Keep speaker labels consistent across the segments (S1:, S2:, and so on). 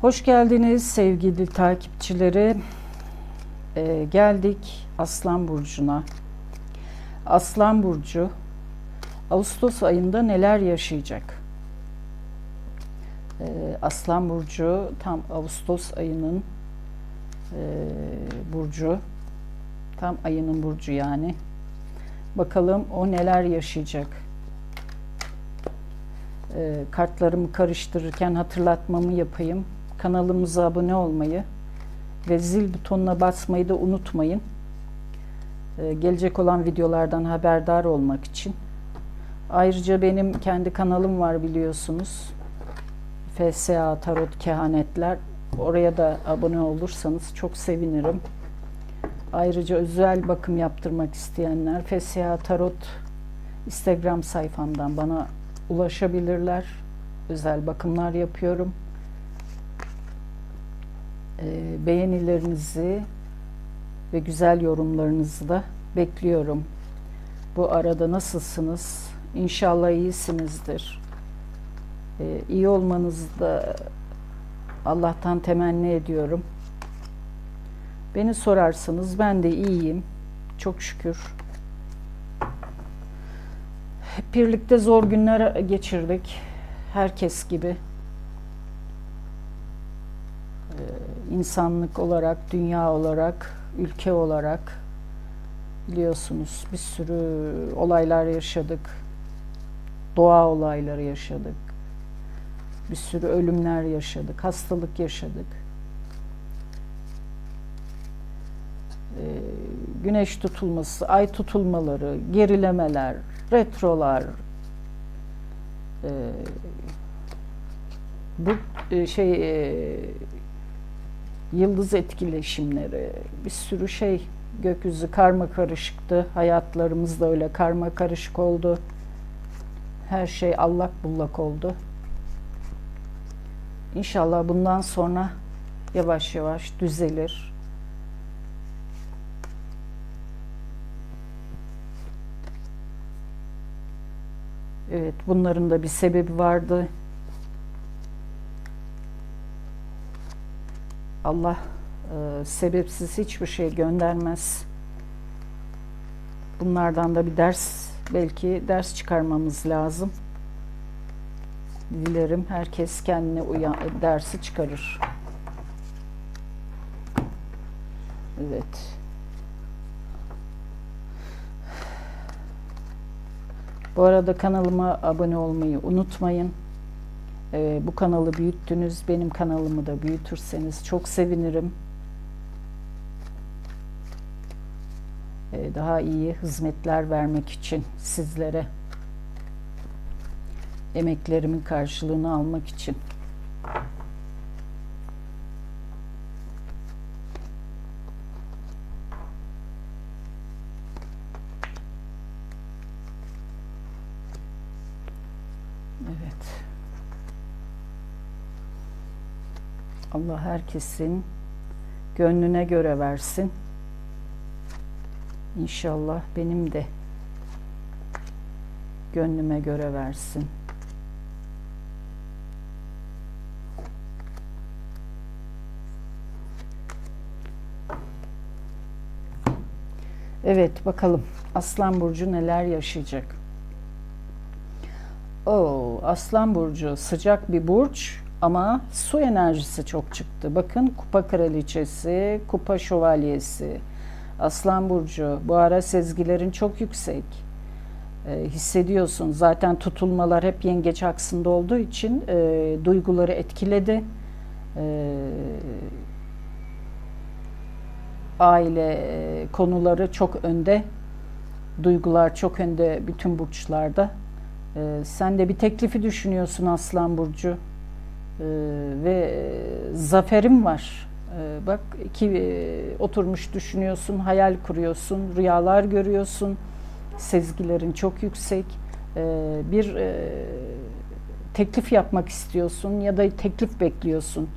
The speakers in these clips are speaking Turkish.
S1: Hoş geldiniz sevgili takipçileri. Ee, geldik Aslan Burcu'na. Aslan Burcu Ağustos ayında neler yaşayacak? Ee, Aslan Burcu tam Ağustos ayının e, burcu. Tam ayının burcu yani. Bakalım o neler yaşayacak. Ee, kartlarımı karıştırırken hatırlatmamı yapayım. Kanalımıza abone olmayı ve zil butonuna basmayı da unutmayın. Ee, gelecek olan videolardan haberdar olmak için. Ayrıca benim kendi kanalım var biliyorsunuz. FSA Tarot Kehanetler. Oraya da abone olursanız çok sevinirim. Ayrıca özel bakım yaptırmak isteyenler FSA Tarot Instagram sayfamdan bana ulaşabilirler. Özel bakımlar yapıyorum. Ee, beğenilerinizi ve güzel yorumlarınızı da bekliyorum. Bu arada nasılsınız? İnşallah iyisinizdir. Ee, iyi olmanızı da Allah'tan temenni ediyorum. Beni sorarsanız ben de iyiyim. Çok şükür. Hep birlikte zor günler geçirdik. Herkes gibi. Ee, insanlık olarak, dünya olarak, ülke olarak biliyorsunuz bir sürü olaylar yaşadık. Doğa olayları yaşadık. Bir sürü ölümler yaşadık, hastalık yaşadık. Ee, güneş tutulması, ay tutulmaları, gerilemeler, retrolar, e, bu e, şey e, yıldız etkileşimleri, bir sürü şey gökyüzü karma karışıktı. Hayatlarımız da öyle karma karışık oldu. Her şey allak bullak oldu. İnşallah bundan sonra yavaş yavaş düzelir. Evet, bunların da bir sebebi vardı. Allah e, sebepsiz hiçbir şey göndermez. Bunlardan da bir ders, belki ders çıkarmamız lazım. Dilerim herkes kendine uyan, dersi çıkarır. Evet. Bu arada kanalıma abone olmayı unutmayın. Ee, bu kanalı büyüttünüz. Benim kanalımı da büyütürseniz çok sevinirim. Ee, daha iyi hizmetler vermek için sizlere emeklerimin karşılığını almak için. Evet. Allah herkesin gönlüne göre versin. İnşallah benim de gönlüme göre versin. Evet bakalım Aslan Burcu neler yaşayacak. Oo, Aslan Burcu sıcak bir burç ama su enerjisi çok çıktı. Bakın kupa kraliçesi, kupa şövalyesi. Aslan Burcu bu ara sezgilerin çok yüksek. E, hissediyorsun zaten tutulmalar hep yengeç aksında olduğu için e, duyguları etkiledi. E, aile e, konuları çok önde. Duygular çok önde bütün burçlarda. Ee, sen de bir teklifi düşünüyorsun Aslan Burcu. Ee, ve zaferim var. Ee, bak iki e, oturmuş düşünüyorsun, hayal kuruyorsun, rüyalar görüyorsun. Sezgilerin çok yüksek. Ee, bir e, teklif yapmak istiyorsun ya da teklif bekliyorsun.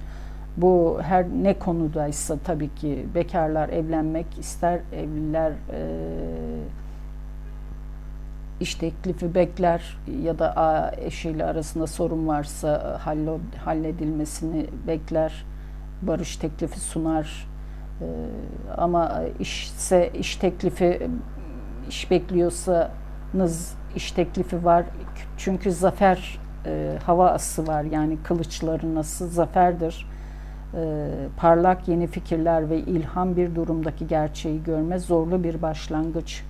S1: Bu her ne konudaysa tabii ki bekarlar evlenmek ister, evliler e, iş teklifi bekler ya da eşiyle arasında sorun varsa hallo, halledilmesini bekler. Barış teklifi sunar. Ee, ama işse iş teklifi iş bekliyorsanız iş teklifi var. Çünkü zafer e, hava ası var. Yani kılıçların ası zaferdir. E, parlak yeni fikirler ve ilham bir durumdaki gerçeği görme zorlu bir başlangıç.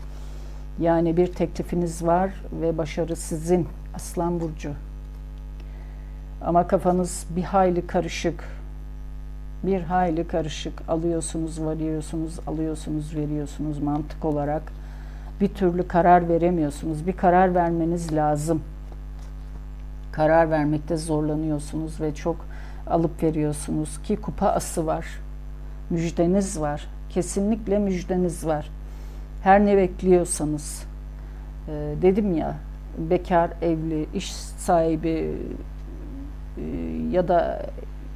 S1: Yani bir teklifiniz var ve başarı sizin Aslan Burcu. Ama kafanız bir hayli karışık. Bir hayli karışık. Alıyorsunuz, veriyorsunuz, alıyorsunuz, veriyorsunuz mantık olarak. Bir türlü karar veremiyorsunuz. Bir karar vermeniz lazım. Karar vermekte zorlanıyorsunuz ve çok alıp veriyorsunuz ki kupa ası var. Müjdeniz var. Kesinlikle müjdeniz var. Her ne bekliyorsanız. Ee, dedim ya bekar, evli, iş sahibi e, ya da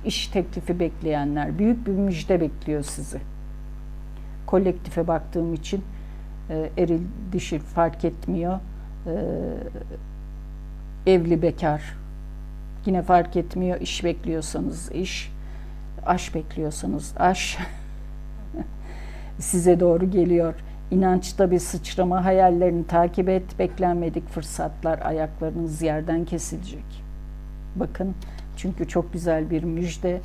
S1: iş teklifi bekleyenler büyük bir müjde bekliyor sizi. Kolektife baktığım için e, eril dişi fark etmiyor. E, evli bekar yine fark etmiyor. İş bekliyorsanız iş, aş bekliyorsanız aş size doğru geliyor. İnançta bir sıçrama, hayallerini takip et, beklenmedik fırsatlar, ayaklarınız yerden kesilecek. Bakın çünkü çok güzel bir müjde e,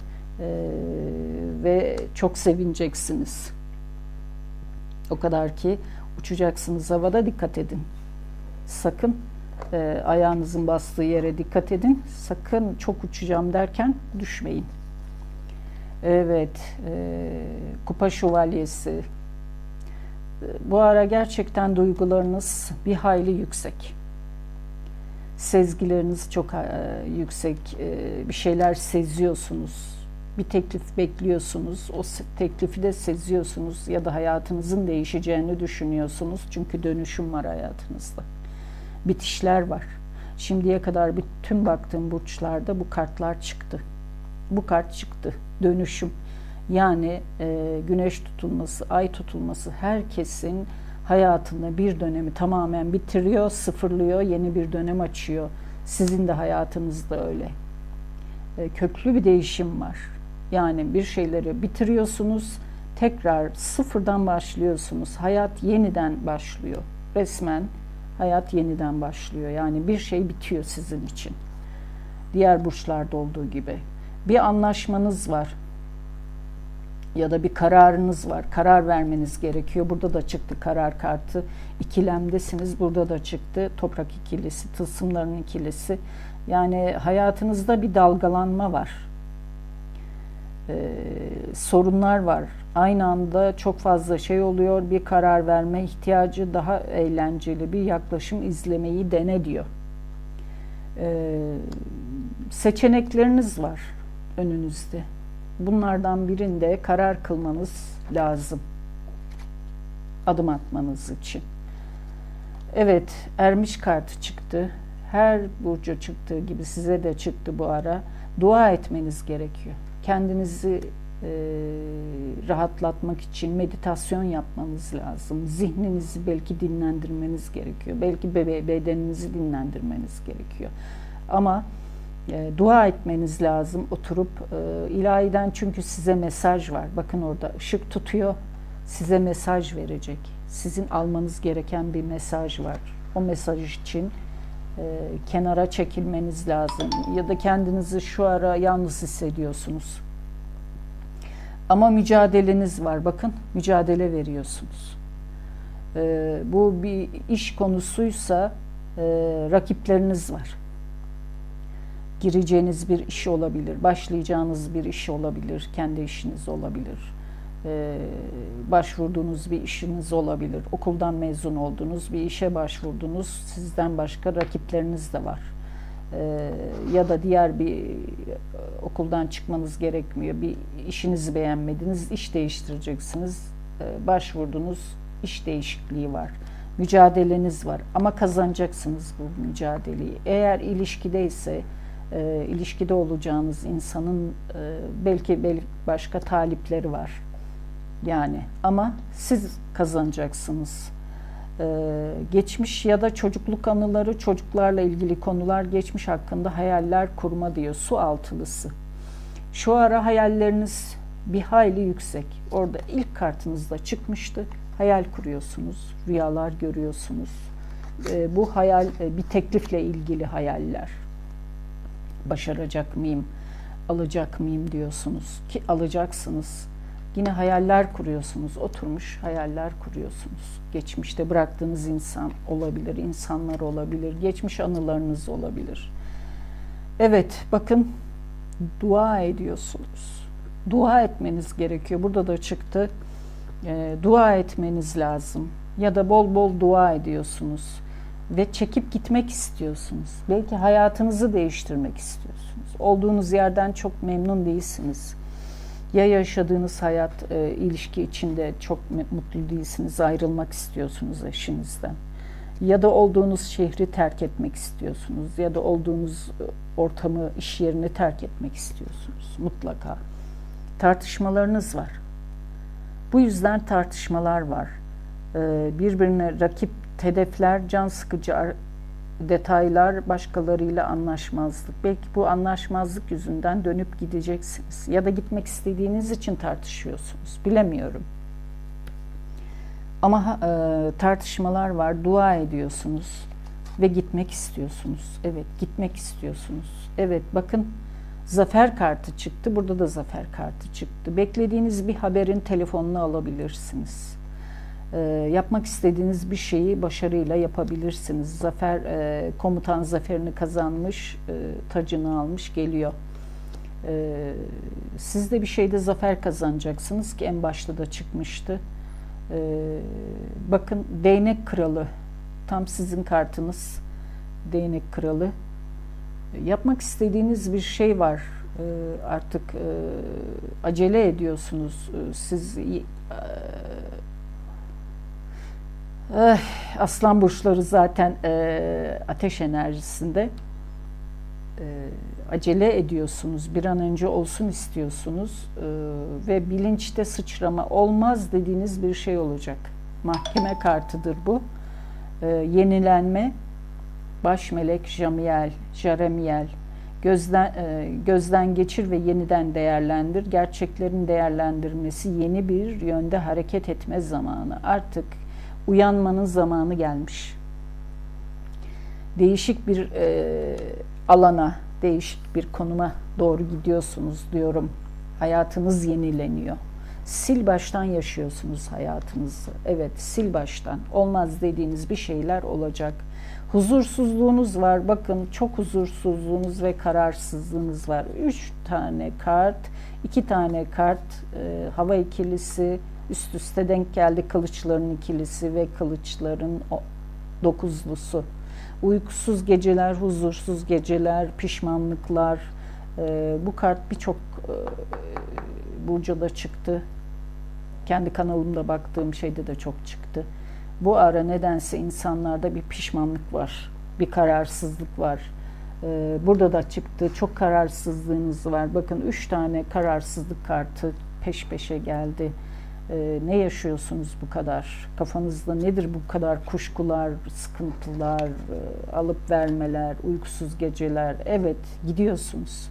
S1: ve çok sevineceksiniz. O kadar ki uçacaksınız havada dikkat edin. Sakın e, ayağınızın bastığı yere dikkat edin. Sakın çok uçacağım derken düşmeyin. Evet, e, kupa şövalyesi. Bu ara gerçekten duygularınız bir hayli yüksek. Sezgileriniz çok e, yüksek. E, bir şeyler seziyorsunuz. Bir teklif bekliyorsunuz. O teklifi de seziyorsunuz ya da hayatınızın değişeceğini düşünüyorsunuz. Çünkü dönüşüm var hayatınızda. Bitişler var. Şimdiye kadar bütün baktığım burçlarda bu kartlar çıktı. Bu kart çıktı. Dönüşüm. Yani e, güneş tutulması, ay tutulması herkesin hayatında bir dönemi tamamen bitiriyor, sıfırlıyor, yeni bir dönem açıyor. Sizin de hayatınızda öyle. E, köklü bir değişim var. Yani bir şeyleri bitiriyorsunuz, tekrar sıfırdan başlıyorsunuz. Hayat yeniden başlıyor. Resmen hayat yeniden başlıyor. Yani bir şey bitiyor sizin için. Diğer burçlarda olduğu gibi. Bir anlaşmanız var ya da bir kararınız var. Karar vermeniz gerekiyor. Burada da çıktı karar kartı. İkilemdesiniz. Burada da çıktı toprak ikilisi, tılsımların ikilisi. Yani hayatınızda bir dalgalanma var. Ee, sorunlar var. Aynı anda çok fazla şey oluyor. Bir karar verme ihtiyacı daha eğlenceli bir yaklaşım izlemeyi dene diyor. Ee, seçenekleriniz var önünüzde. Bunlardan birinde karar kılmanız lazım. Adım atmanız için. Evet, ermiş kartı çıktı. Her burcu çıktığı gibi size de çıktı bu ara. Dua etmeniz gerekiyor. Kendinizi e, rahatlatmak için meditasyon yapmanız lazım. Zihninizi belki dinlendirmeniz gerekiyor. Belki bedeninizi dinlendirmeniz gerekiyor. Ama e, dua etmeniz lazım oturup e, ilahiden çünkü size mesaj var. Bakın orada ışık tutuyor. Size mesaj verecek. Sizin almanız gereken bir mesaj var. O mesaj için e, kenara çekilmeniz lazım ya da kendinizi şu ara yalnız hissediyorsunuz. Ama mücadeleniz var. Bakın mücadele veriyorsunuz. E, bu bir iş konusuysa e, rakipleriniz var gireceğiniz bir iş olabilir, başlayacağınız bir iş olabilir, kendi işiniz olabilir, ee, başvurduğunuz bir işiniz olabilir, okuldan mezun oldunuz, bir işe başvurdunuz, sizden başka rakipleriniz de var. Ee, ya da diğer bir okuldan çıkmanız gerekmiyor, bir işinizi beğenmediniz, iş değiştireceksiniz, başvurdunuz, iş değişikliği var mücadeleniz var ama kazanacaksınız bu mücadeleyi. Eğer ilişkideyse e, ilişkide olacağınız insanın e, belki belki başka talipleri var. Yani ama siz kazanacaksınız. Ee, geçmiş ya da çocukluk anıları, çocuklarla ilgili konular, geçmiş hakkında hayaller kurma diyor. Su altılısı. Şu ara hayalleriniz bir hayli yüksek. Orada ilk kartınızda çıkmıştı. Hayal kuruyorsunuz, rüyalar görüyorsunuz. Ee, bu hayal e, bir teklifle ilgili hayaller. Başaracak mıyım, alacak mıyım diyorsunuz ki alacaksınız. Yine hayaller kuruyorsunuz, oturmuş hayaller kuruyorsunuz. Geçmişte bıraktığınız insan olabilir, insanlar olabilir, geçmiş anılarınız olabilir. Evet, bakın dua ediyorsunuz. Dua etmeniz gerekiyor. Burada da çıktı. E, dua etmeniz lazım. Ya da bol bol dua ediyorsunuz. Ve çekip gitmek istiyorsunuz. Belki hayatınızı değiştirmek istiyorsunuz. Olduğunuz yerden çok memnun değilsiniz. Ya yaşadığınız hayat, e, ilişki içinde çok mutlu değilsiniz, ayrılmak istiyorsunuz eşinizden. Ya da olduğunuz şehri terk etmek istiyorsunuz. Ya da olduğunuz e, ortamı, iş yerini terk etmek istiyorsunuz. Mutlaka. Tartışmalarınız var. Bu yüzden tartışmalar var. Ee, birbirine rakip hedefler, can sıkıcı detaylar, başkalarıyla anlaşmazlık. Belki bu anlaşmazlık yüzünden dönüp gideceksiniz. Ya da gitmek istediğiniz için tartışıyorsunuz. Bilemiyorum. Ama e, tartışmalar var, dua ediyorsunuz ve gitmek istiyorsunuz. Evet, gitmek istiyorsunuz. Evet, bakın zafer kartı çıktı. Burada da zafer kartı çıktı. Beklediğiniz bir haberin telefonunu alabilirsiniz. E, yapmak istediğiniz bir şeyi başarıyla yapabilirsiniz. Zafer e, komutan zaferini kazanmış, e, tacını almış geliyor. E, siz de bir şeyde zafer kazanacaksınız ki en başta da çıkmıştı. E, bakın değnek kralı tam sizin kartınız değnek kralı. Yapmak istediğiniz bir şey var. Artık e, acele ediyorsunuz. Siz aslan burçları zaten e, ateş enerjisinde e, acele ediyorsunuz. Bir an önce olsun istiyorsunuz ve bilinçte sıçrama olmaz dediğiniz bir şey olacak. Mahkeme kartıdır bu. Yenilenme, baş melek Jamiel, Jaremiel, gözden gözden geçir ve yeniden değerlendir. Gerçeklerin değerlendirmesi yeni bir yönde hareket etme zamanı. Artık uyanmanın zamanı gelmiş. Değişik bir e, alana, değişik bir konuma doğru gidiyorsunuz diyorum. Hayatınız yenileniyor. Sil baştan yaşıyorsunuz hayatınızı. Evet, sil baştan. Olmaz dediğiniz bir şeyler olacak. Huzursuzluğunuz var. Bakın çok huzursuzluğunuz ve kararsızlığınız var. Üç tane kart, iki tane kart, e, hava ikilisi, üst üste denk geldi kılıçların ikilisi ve kılıçların dokuzlusu. Uykusuz geceler, huzursuz geceler, pişmanlıklar. E, bu kart birçok e, Burcu'da çıktı. Kendi kanalımda baktığım şeyde de çok çıktı. Bu ara nedense insanlarda bir pişmanlık var, bir kararsızlık var. Ee, burada da çıktı. Çok kararsızlığınız var. Bakın üç tane kararsızlık kartı peş peşe geldi. Ee, ne yaşıyorsunuz bu kadar? Kafanızda nedir bu kadar kuşkular, sıkıntılar, e, alıp vermeler, uykusuz geceler? Evet, gidiyorsunuz.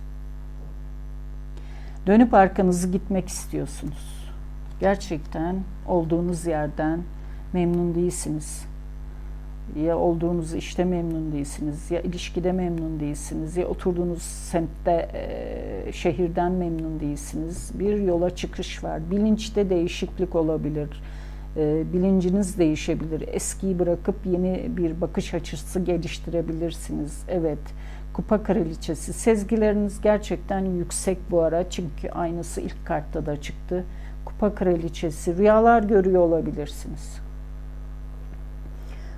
S1: Dönüp arkanızı gitmek istiyorsunuz. Gerçekten olduğunuz yerden memnun değilsiniz. Ya olduğunuz işte memnun değilsiniz, ya ilişkide memnun değilsiniz, ya oturduğunuz semtte, e, şehirden memnun değilsiniz. Bir yola çıkış var. Bilinçte değişiklik olabilir. E, bilinciniz değişebilir. Eskiyi bırakıp yeni bir bakış açısı geliştirebilirsiniz. Evet, kupa kraliçesi. Sezgileriniz gerçekten yüksek bu ara. Çünkü aynısı ilk kartta da çıktı. Kupa kraliçesi. Rüyalar görüyor olabilirsiniz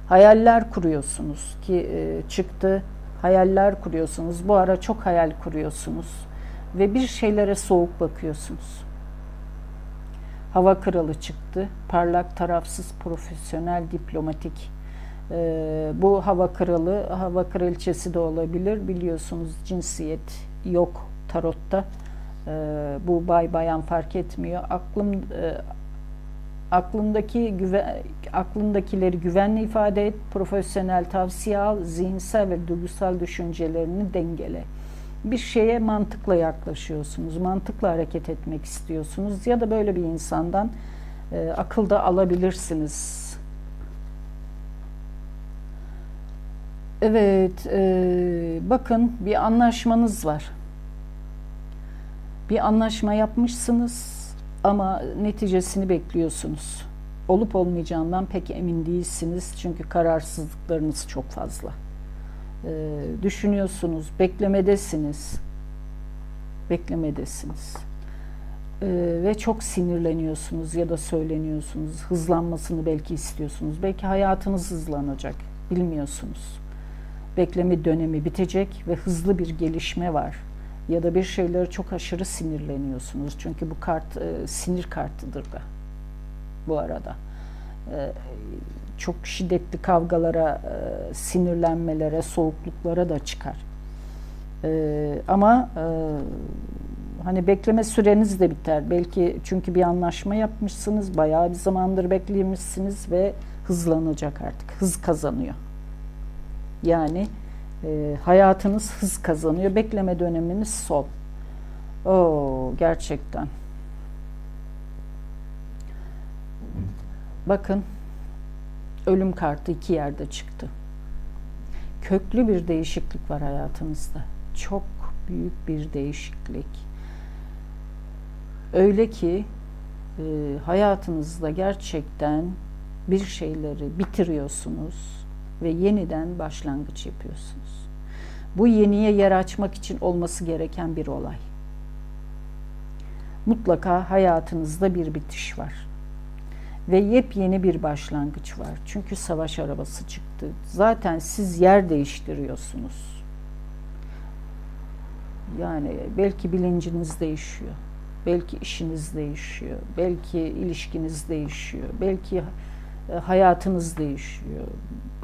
S1: hayaller kuruyorsunuz ki e, çıktı. Hayaller kuruyorsunuz. Bu ara çok hayal kuruyorsunuz ve bir şeylere soğuk bakıyorsunuz. Hava kralı çıktı. Parlak, tarafsız, profesyonel, diplomatik. Ee, bu hava kralı, hava kraliçesi de olabilir. Biliyorsunuz cinsiyet yok tarotta. Ee, bu bay bayan fark etmiyor. Aklım e, Aklındaki güve, aklındakileri güvenle ifade et, profesyonel tavsiye al, zihinsel ve duygusal düşüncelerini dengele. Bir şeye mantıkla yaklaşıyorsunuz, mantıkla hareket etmek istiyorsunuz ya da böyle bir insandan e, akılda alabilirsiniz. Evet, e, bakın bir anlaşmanız var. Bir anlaşma yapmışsınız ama neticesini bekliyorsunuz. Olup olmayacağından pek emin değilsiniz çünkü kararsızlıklarınız çok fazla. E, düşünüyorsunuz, beklemedesiniz. Beklemedesiniz. E, ve çok sinirleniyorsunuz ya da söyleniyorsunuz. Hızlanmasını belki istiyorsunuz. Belki hayatınız hızlanacak. Bilmiyorsunuz bekleme dönemi bitecek ve hızlı bir gelişme var. Ya da bir şeyleri çok aşırı sinirleniyorsunuz. Çünkü bu kart e, sinir kartıdır da bu arada. E, çok şiddetli kavgalara, e, sinirlenmelere, soğukluklara da çıkar. E, ama e, hani bekleme süreniz de biter. Belki çünkü bir anlaşma yapmışsınız, bayağı bir zamandır beklemişsiniz ve hızlanacak artık. Hız kazanıyor. Yani e, hayatınız hız kazanıyor. Bekleme döneminiz sol. Oo, gerçekten. Bakın ölüm kartı iki yerde çıktı. Köklü bir değişiklik var hayatınızda. Çok büyük bir değişiklik. Öyle ki e, hayatınızda gerçekten bir şeyleri bitiriyorsunuz ve yeniden başlangıç yapıyorsunuz. Bu yeniye yer açmak için olması gereken bir olay. Mutlaka hayatınızda bir bitiş var. Ve yepyeni bir başlangıç var. Çünkü savaş arabası çıktı. Zaten siz yer değiştiriyorsunuz. Yani belki bilinciniz değişiyor. Belki işiniz değişiyor. Belki ilişkiniz değişiyor. Belki hayatınız değişiyor,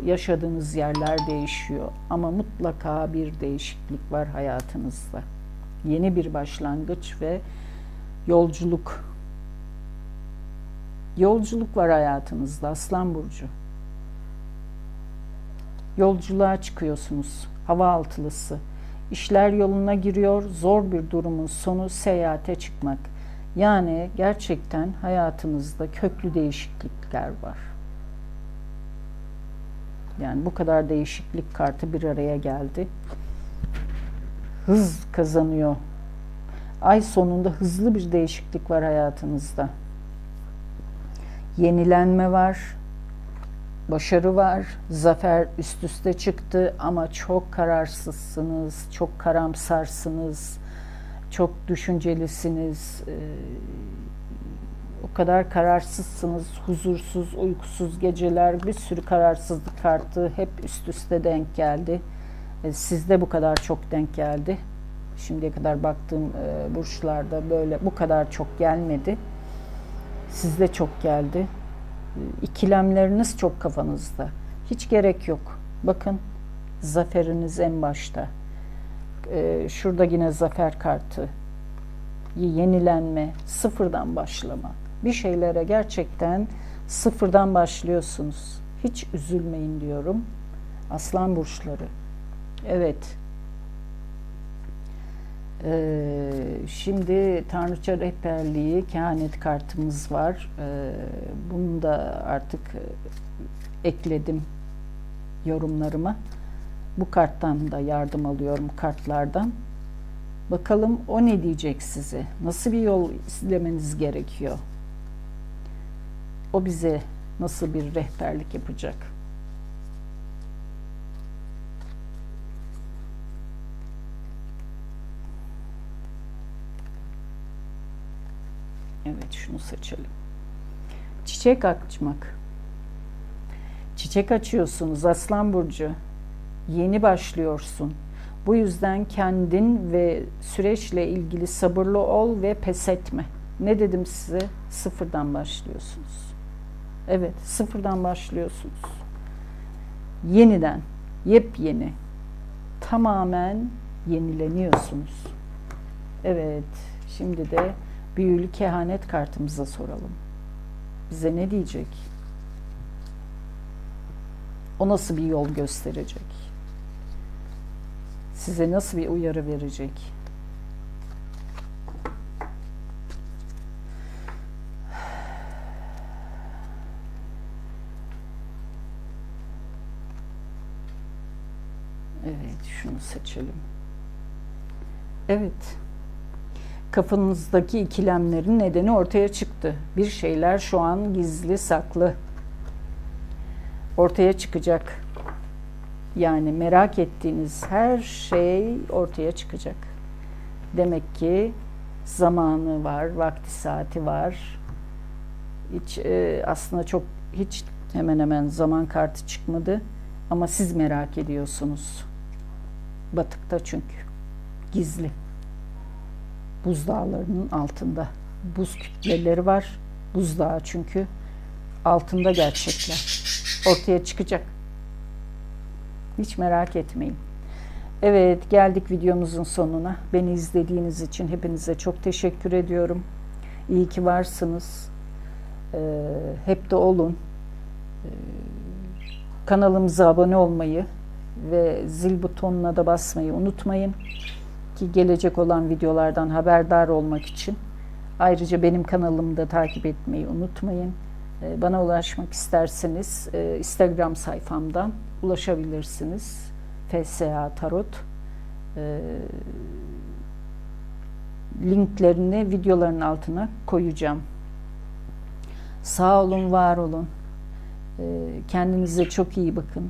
S1: yaşadığınız yerler değişiyor ama mutlaka bir değişiklik var hayatınızda. Yeni bir başlangıç ve yolculuk. Yolculuk var hayatınızda Aslan burcu. Yolculuğa çıkıyorsunuz. Hava altılısı. İşler yoluna giriyor. Zor bir durumun sonu seyahate çıkmak. Yani gerçekten hayatınızda köklü değişiklikler var. Yani bu kadar değişiklik kartı bir araya geldi. Hız kazanıyor. Ay sonunda hızlı bir değişiklik var hayatınızda. Yenilenme var. Başarı var. Zafer üst üste çıktı ama çok kararsızsınız, çok karamsarsınız, çok düşüncelisiniz. Ee, o kadar kararsızsınız, huzursuz, uykusuz geceler, bir sürü kararsızlık kartı hep üst üste denk geldi. E, sizde bu kadar çok denk geldi. Şimdiye kadar baktığım e, burçlarda böyle bu kadar çok gelmedi. Sizde çok geldi. E, ikilemleriniz çok kafanızda. Hiç gerek yok. Bakın zaferiniz en başta. Şurada yine zafer kartı. Yenilenme, sıfırdan başlama bir şeylere gerçekten sıfırdan başlıyorsunuz. Hiç üzülmeyin diyorum. Aslan burçları. Evet. Ee, şimdi Tanrıça Rehberliği kehanet kartımız var. Ee, bunu da artık e, ekledim yorumlarıma. Bu karttan da yardım alıyorum kartlardan. Bakalım o ne diyecek size? Nasıl bir yol izlemeniz gerekiyor? O bize nasıl bir rehberlik yapacak? Evet şunu seçelim. Çiçek açmak. Çiçek açıyorsunuz Aslan Burcu. Yeni başlıyorsun. Bu yüzden kendin ve süreçle ilgili sabırlı ol ve pes etme. Ne dedim size? Sıfırdan başlıyorsunuz. Evet, sıfırdan başlıyorsunuz. Yeniden, yepyeni, tamamen yenileniyorsunuz. Evet, şimdi de büyülü kehanet kartımıza soralım. bize ne diyecek? O nasıl bir yol gösterecek? Size nasıl bir uyarı verecek? Şunu seçelim. Evet. Kafanızdaki ikilemlerin nedeni ortaya çıktı. Bir şeyler şu an gizli, saklı. Ortaya çıkacak. Yani merak ettiğiniz her şey ortaya çıkacak. Demek ki zamanı var, vakti saati var. Hiç e, aslında çok hiç hemen hemen zaman kartı çıkmadı ama siz merak ediyorsunuz. Batıkta çünkü gizli. Buzdağlarının altında buz kütleleri var. Buzdağı çünkü altında gerçekler. Ortaya çıkacak. Hiç merak etmeyin. Evet geldik videomuzun sonuna. Beni izlediğiniz için hepinize çok teşekkür ediyorum. İyi ki varsınız. Ee, hep de olun. Ee, kanalımıza abone olmayı ve zil butonuna da basmayı unutmayın. Ki gelecek olan videolardan haberdar olmak için. Ayrıca benim kanalımı da takip etmeyi unutmayın. Ee, Bana ulaşmak isterseniz e, Instagram sayfamdan ulaşabilirsiniz. FSA Tarot. Ee, Linklerini videoların altına koyacağım. Sağ olun, var olun. Ee, Kendinize çok iyi bakın.